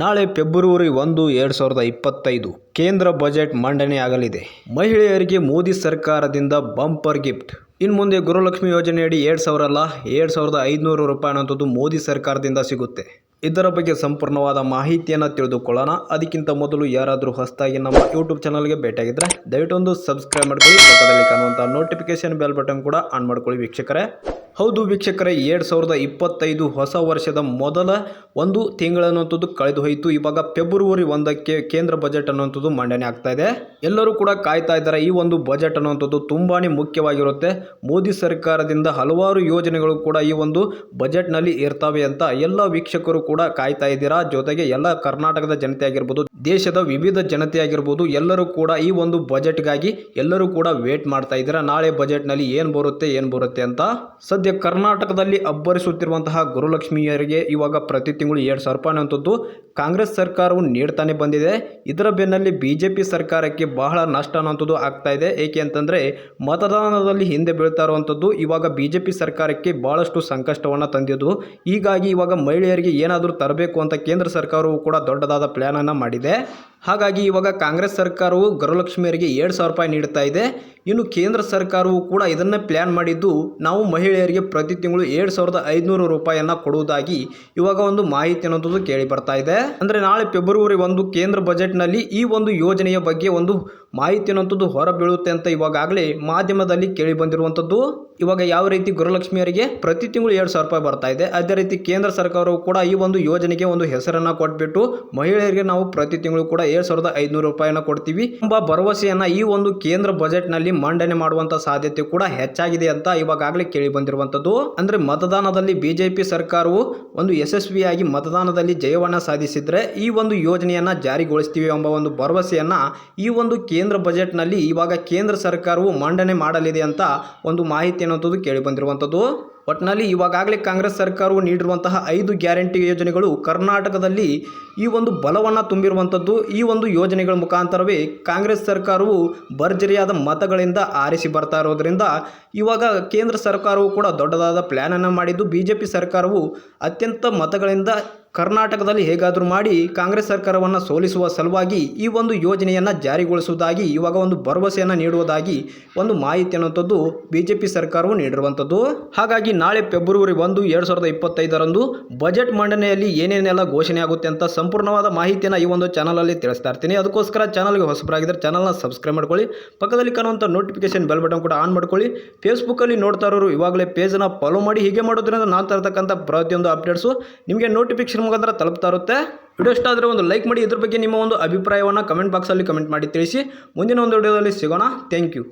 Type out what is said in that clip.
ನಾಳೆ ಫೆಬ್ರವರಿ ಒಂದು, ಎರಡು ಸಾವಿರದ ಇಪ್ಪತ್ತೈದು. ಕೇಂದ್ರ ಬಜೆಟ್ ಮಂಡನೆಯಾಗಲಿದೆ ಮಹಿಳೆಯರಿಗೆ ಮೋದಿ ಸರ್ಕಾರದಿಂದ ಬಂಪರ್ ಗಿಫ್ಟ್. ಇನ್ನು ಮುಂದೆ ಗೃಹಲಕ್ಷ್ಮಿ ಯೋಜನೆಯಡಿ ಎರಡು ಸಾವಿರ ಅಲ್ಲ ಎರಡು ಸಾವಿರದ ಐದುನೂರು ರೂಪಾಯಿ ಅನ್ನೋದು ಮೋದಿ ಸರ್ಕಾರದಿಂದ ಸಿಗುತ್ತೆ. ಇದರ ಬಗ್ಗೆ ಸಂಪೂರ್ಣವಾದ ಮಾಹಿತಿಯನ್ನು ತಿಳಿದುಕೊಳ್ಳೋಣ. ಅದಕ್ಕಿಂತ ಮೊದಲು ಯಾರಾದರೂ ಹೊಸದಾಗಿ ನಮ್ಮ ಯೂಟ್ಯೂಬ್ ಚಾನಲ್ಗೆ ಭೇಟಿಯಾಗಿದ್ದರೆ ದಯವಿಟ್ಟು ಒಂದು ಸಬ್ಸ್ಕ್ರೈಬ್ ಮಾಡ್ಕೊಳ್ಳಿ. ಪಕ್ಕದಲ್ಲಿ ಕಾಣುವಂಥ ನೋಟಿಫಿಕೇಶನ್ ಬೆಲ್ ಬಟನ್ ಕೂಡ ಆನ್ ಮಾಡ್ಕೊಳ್ಳಿ ವೀಕ್ಷಕರೇ. ಹೌದು ವೀಕ್ಷಕರೇ, ಎರಡು ಸಾವಿರದ ಇಪ್ಪತ್ತೈದು ಹೊಸ ವರ್ಷದ ಮೊದಲ ಒಂದು ತಿಂಗಳನ್ನುವಂಥದ್ದು ಕಳೆದು ಹೋಯಿತು ಇವಾಗ ಫೆಬ್ರವರಿ ಒಂದಕ್ಕೆ ಕೇಂದ್ರ ಬಜೆಟ್ ಅನ್ನುವಂಥದ್ದು ಮಂಡನೆ ಆಗ್ತಾ ಇದೆ. ಎಲ್ಲರೂ ಕೂಡ ಕಾಯ್ತಾ ಇದ್ದಾರೆ, ಈ ಒಂದು ಬಜೆಟ್ ಅನ್ನುವಂಥದ್ದು ತುಂಬಾ ಮುಖ್ಯವಾಗಿರುತ್ತೆ. ಮೋದಿ ಸರ್ಕಾರದಿಂದ ಹಲವಾರು ಯೋಜನೆಗಳು ಕೂಡ ಈ ಒಂದು ಬಜೆಟ್ನಲ್ಲಿ ಇರ್ತವೆ ಅಂತ ಎಲ್ಲ ವೀಕ್ಷಕರು ಕೂಡ ಕಾಯ್ತಾ ಇದ್ದೀರಾ? ಜೊತೆಗೆ ಎಲ್ಲ ಕರ್ನಾಟಕದ ಜನತೆ ಆಗಿರ್ಬೋದು, ದೇಶದ ವಿವಿಧ ಜನತೆ ಆಗಿರ್ಬೋದು, ಎಲ್ಲರೂ ಕೂಡ ಈ ಒಂದು ಬಜೆಟ್ಗಾಗಿ ಎಲ್ಲರೂ ಕೂಡ ವೇಟ್ ಮಾಡ್ತಾ ಇದ್ದೀರಾ? ನಾಳೆ ಬಜೆಟ್ನಲ್ಲಿ ಏನು ಬರುತ್ತೆ ಏನು ಬರುತ್ತೆ ಅಂತ? ಸದ್ಯ ಕರ್ನಾಟಕದಲ್ಲಿ ಅಬ್ಬರಿಸುತ್ತಿರುವಂತಹ ಗುರುಲಕ್ಷ್ಮಿಯರಿಗೆ ಇವಾಗ ಪ್ರತಿ ತಿಂಗಳು ಎರಡು ಸಾವಿರ ರೂಪಾಯಿ ಅನ್ನುವಂಥದ್ದು ಕಾಂಗ್ರೆಸ್ ಸರ್ಕಾರವು ನೀಡ್ತಾನೆ ಬಂದಿದೆ. ಇದರ ಬೆನ್ನಲ್ಲಿ ಬಿ ಜೆ ಪಿ ಸರ್ಕಾರಕ್ಕೆ ಬಹಳ ನಷ್ಟ ಅನ್ನೋಂಥದ್ದು ಆಗ್ತಾ ಇದೆ. ಏಕೆ ಅಂತಂದರೆ ಮತದಾನದಲ್ಲಿ ಹಿಂದೆ ಬೀಳ್ತಾ ಇರುವಂಥದ್ದು ಇವಾಗ ಬಿ ಜೆ ಪಿ ಸರ್ಕಾರಕ್ಕೆ ಭಾಳಷ್ಟು ಸಂಕಷ್ಟವನ್ನು ತಂದಿದ್ದು. ಹೀಗಾಗಿ ಇವಾಗ ಮಹಿಳೆಯರಿಗೆ ಏನಾದರೂ ತರಬೇಕು ಅಂತ ಕೇಂದ್ರ ಸರ್ಕಾರವು ಕೂಡ ದೊಡ್ಡದಾದ ಪ್ಲ್ಯಾನನ್ನು ಮಾಡಿದೆ. ಹಾಗಾಗಿ ಇವಾಗ ಕಾಂಗ್ರೆಸ್ ಸರ್ಕಾರವು ಗೃಹಲಕ್ಷ್ಮಿಯರಿಗೆ ಎರಡು ಸಾವಿರ ರೂಪಾಯಿ ನೀಡ್ತಾ ಇದೆ. ಇನ್ನು ಕೇಂದ್ರ ಸರ್ಕಾರವು ಕೂಡ ಇದನ್ನೇ ಪ್ಲ್ಯಾನ್ ಮಾಡಿದ್ದು ನಾವು ಮಹಿಳೆಯರಿಗೆ ಪ್ರತಿ ತಿಂಗಳು ಎರಡು ಸಾವಿರದ ಐದುನೂರು ರೂಪಾಯಿಯನ್ನು ಕೊಡುವುದಾಗಿ ಇವಾಗ ಒಂದು ಮಾಹಿತಿ ಅನ್ನೋದು ಕೇಳಿ ಬರ್ತಾ ಇದೆ. ಅಂದರೆ ನಾಳೆ ಫೆಬ್ರವರಿ ಒಂದು ಕೇಂದ್ರ ಬಜೆಟ್ನಲ್ಲಿ ಈ ಒಂದು ಯೋಜನೆಯ ಬಗ್ಗೆ ಒಂದು ಮಾಹಿತಿ ಅನ್ನೋಂಥದ್ದು ಹೊರಬೀಳುತ್ತೆ ಅಂತ ಇವಾಗಲೇ ಮಾಧ್ಯಮದಲ್ಲಿ ಕೇಳಿ ಬಂದಿರುವಂಥದ್ದು ಇವಾಗ ಯಾವ ರೀತಿ ಗೃಹಲಕ್ಷ್ಮಿಯರಿಗೆ ಪ್ರತಿ ತಿಂಗಳು ಎರಡು ಸಾವಿರ ರೂಪಾಯಿ ಬರ್ತಾ ಇದೆ, ಅದೇ ರೀತಿ ಕೇಂದ್ರ ಸರ್ಕಾರವು ಕೂಡ ಈ ಒಂದು ಯೋಜನೆಗೆ ಒಂದು ಹೆಸರನ್ನು ಕೊಟ್ಬಿಟ್ಟು ಮಹಿಳೆಯರಿಗೆ ನಾವು ಪ್ರತಿ ತಿಂಗಳು ಕೂಡ ಏಳು ಸಾವಿರದ ಐದುನೂರು ರೂಪಾಯಿನ ಕೊಡ್ತೀವಿ. ಎಂಬ ಭರವಸೆಯನ್ನು ಈ ಒಂದು ಕೇಂದ್ರ ಬಜೆಟ್ನಲ್ಲಿ ಮಂಡನೆ ಮಾಡುವಂಥ ಸಾಧ್ಯತೆ ಕೂಡ ಹೆಚ್ಚಾಗಿದೆ ಅಂತ ಇವಾಗಲೇ ಕೇಳಿ ಬಂದಿರುವಂಥದ್ದು ಅಂದರೆ ಮತದಾನದಲ್ಲಿ ಬಿಜೆಪಿ ಸರ್ಕಾರವು ಒಂದು ಯಶಸ್ವಿಯಾಗಿ ಮತದಾನದಲ್ಲಿ ಜಯವನ್ನು ಸಾಧಿಸಿದ್ರೆ ಈ ಒಂದು ಯೋಜನೆಯನ್ನು ಜಾರಿಗೊಳಿಸ್ತೀವಿ ಎಂಬ ಒಂದು ಭರವಸೆಯನ್ನು ಈ ಒಂದು ಬಜೆಟ್ನಲ್ಲಿ ಇವಾಗ ಕೇಂದ್ರ ಸರ್ಕಾರವು ಮಂಡನೆ ಮಾಡಲಿದೆ ಅಂತ ಒಂದು ಮಾಹಿತಿ ಅನ್ನುವಂಥದ್ದು ಕೇಳಿ ಬಂದಿರುವಂಥದ್ದು ಒಟ್ಟಿನಲ್ಲಿ ಇವಾಗಲೇ ಕಾಂಗ್ರೆಸ್ ಸರ್ಕಾರವು ನೀಡಿರುವಂತಹ ಐದು ಗ್ಯಾರಂಟಿ ಯೋಜನೆಗಳು ಕರ್ನಾಟಕದಲ್ಲಿ ಈ ಒಂದು ಬಲವನ್ನು ತುಂಬಿರುವಂಥದ್ದು. ಈ ಒಂದು ಯೋಜನೆಗಳ ಮುಖಾಂತರವೇ ಕಾಂಗ್ರೆಸ್ ಸರ್ಕಾರವು ಭರ್ಜರಿಯಾದ ಮತಗಳಿಂದ ಆರಿಸಿ ಬರ್ತಾ ಇರೋದ್ರಿಂದ ಇವಾಗ ಕೇಂದ್ರ ಸರ್ಕಾರವು ಕೂಡ ದೊಡ್ಡದಾದ ಪ್ಲ್ಯಾನನ್ನು ಮಾಡಿದ್ದು. ಬಿ ಸರ್ಕಾರವು ಅತ್ಯಂತ ಮತಗಳಿಂದ ಕರ್ನಾಟಕದಲ್ಲಿ ಹೇಗಾದರೂ ಮಾಡಿ ಕಾಂಗ್ರೆಸ್ ಸರ್ಕಾರವನ್ನು ಸೋಲಿಸುವ ಸಲುವಾಗಿ ಈ ಒಂದು ಯೋಜನೆಯನ್ನು ಜಾರಿಗೊಳಿಸುವುದಾಗಿ, ಇವಾಗ ಒಂದು ಭರವಸೆಯನ್ನು ನೀಡುವುದಾಗಿ ಒಂದು ಮಾಹಿತಿ ಅನ್ನುವಂಥದ್ದು ಬಿ ಜೆ ಪಿ ಸರ್ಕಾರವು ನೀಡಿರುವಂಥದ್ದು. ಹಾಗಾಗಿ ನಾಳೆ ಫೆಬ್ರವರಿ ಒಂದು, ಎರಡು ಸಾವಿರದ ಇಪ್ಪತ್ತೈದರಂದು ಬಜೆಟ್ ಮಂಡನೆಯಲ್ಲಿ ಏನೇನೆಲ್ಲ ಘೋಷಣೆ ಆಗುತ್ತೆ ಅಂತ ಸಂಪೂರ್ಣವಾದ ಮಾಹಿತಿಯನ್ನು ಈ ಒಂದು ಚಾನಲಲ್ಲಿ ತಿಳಿಸ್ತಾ ಇರ್ತೀನಿ. ಅದಕ್ಕೋಸ್ಕರ ಚಾನಲ್ಗೆ ಹೊಸಬರಾಗಿದ್ದರೆ ಚಾನಲ್ನ ಸಬ್ಸ್ಕ್ರೈಬ್ ಮಾಡ್ಕೊಳ್ಳಿ, ಪಕ್ಕದಲ್ಲಿ ಕಾಣುವಂಥ ನೋಟಿಫಿಕೇಶನ್ ಬೆಲ್ ಬಟನ್ ಕೂಡ ಆನ್ ಮಾಡ್ಕೊಳ್ಳಿ. ಫೇಸ್ಬುಕ್ಕಲ್ಲಿ ನೋಡ್ತಾ ಇರೋರು ಇವಾಗಲೇ ಪೇಜನ್ನು ಫಾಲೋ ಮಾಡಿ, ಹೀಗೆ ಮಾಡೋದ್ರಿಂದ ನಾನು ತರತಕ್ಕಂಥ ಪ್ರತಿಯೊಂದು ಅಪ್ಡೇಟ್ಸು ನಿಮಗೆ ನೋಟಿಫಿಕೇಶನ್ ಮುಖಾಂತರ ತಲುಪ್ತಾ ಇರುತ್ತೆ? ವಿಡಿಯೋ ಇಷ್ಟ ಆದರೆ ಒಂದು ಲೈಕ್ ಮಾಡಿ, ಇದ್ರ ಬಗ್ಗೆ ನಿಮ್ಮ ಒಂದು ಅಭಿಪ್ರಾಯವನ್ನು ಕಮೆಂಟ್ ಬಾಕ್ಸಲ್ಲಿ ಕಮೆಂಟ್ ಮಾಡಿ ತಿಳಿಸಿ. ಮುಂದಿನ ಒಂದು ವಿಡಿಯೋದಲ್ಲಿ ಸಿಗೋಣ. Thank you.